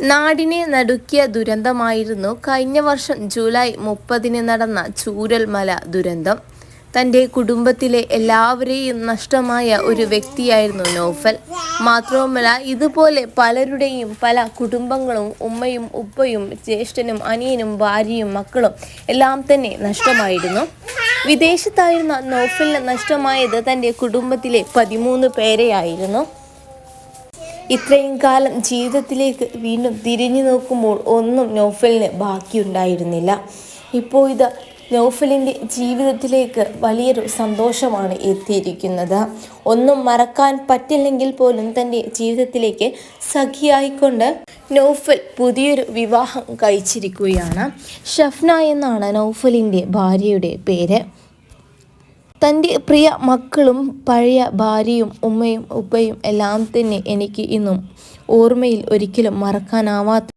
നാടിനെ നടുക്കിയ ദുരന്തമായിരുന്നു കഴിഞ്ഞ വർഷം ജൂലൈ മുപ്പതിന് നടന്ന ചൂരൽമല ദുരന്തം. തന്റെ കുടുംബത്തിലെ എല്ലാവരെയും നഷ്ടമായ ഒരു വ്യക്തിയായിരുന്നു നോഫൽ. മാത്രവുമല്ല ഇതുപോലെ പലരുടെയും പല കുടുംബങ്ങളും ഉമ്മയും ഉപ്പയും ജ്യേഷ്ഠനും അനിയനും ഭാര്യയും മക്കളും എല്ലാം തന്നെ നഷ്ടമായിരുന്നു. വിദേശത്തായിരുന്ന നോഫലിന് നഷ്ടമായത് തന്റെ കുടുംബത്തിലെ പതിമൂന്ന് പേരെയായിരുന്നു. ഇത്രയും കാലം ജീവിതത്തിലേക്ക് വീണ്ടും തിരിഞ്ഞു നോക്കുമ്പോൾ ഒന്നും നോഫലിന് ബാക്കിയുണ്ടായിരുന്നില്ല. ഇപ്പോൾ ഇത് നോഫലിന്റെ ജീവിതത്തിലേക്ക് വലിയൊരു സന്തോഷമാണ് എത്തിയിരിക്കുന്നത്. ഒന്നും മറക്കാൻ പറ്റില്ലെങ്കിൽ പോലും തന്റെ ജീവിതത്തിലേക്ക് സഖിയായിക്കൊണ്ട് നോഫൽ പുതിയൊരു വിവാഹം കഴിച്ചിരിക്കുകയാണ്. ഷഫ്ന എന്നാണ് നൗഫലിന്റെ ഭാര്യയുടെ പേര്. തന്റെ പ്രിയ മക്കളും പഴയ ഭാര്യയും ഉമ്മയും ഉപ്പയും എല്ലാം തന്നെ എനിക്ക് ഇന്നും ഓർമ്മയിൽ ഒരിക്കലും മറക്കാനാവാത്ത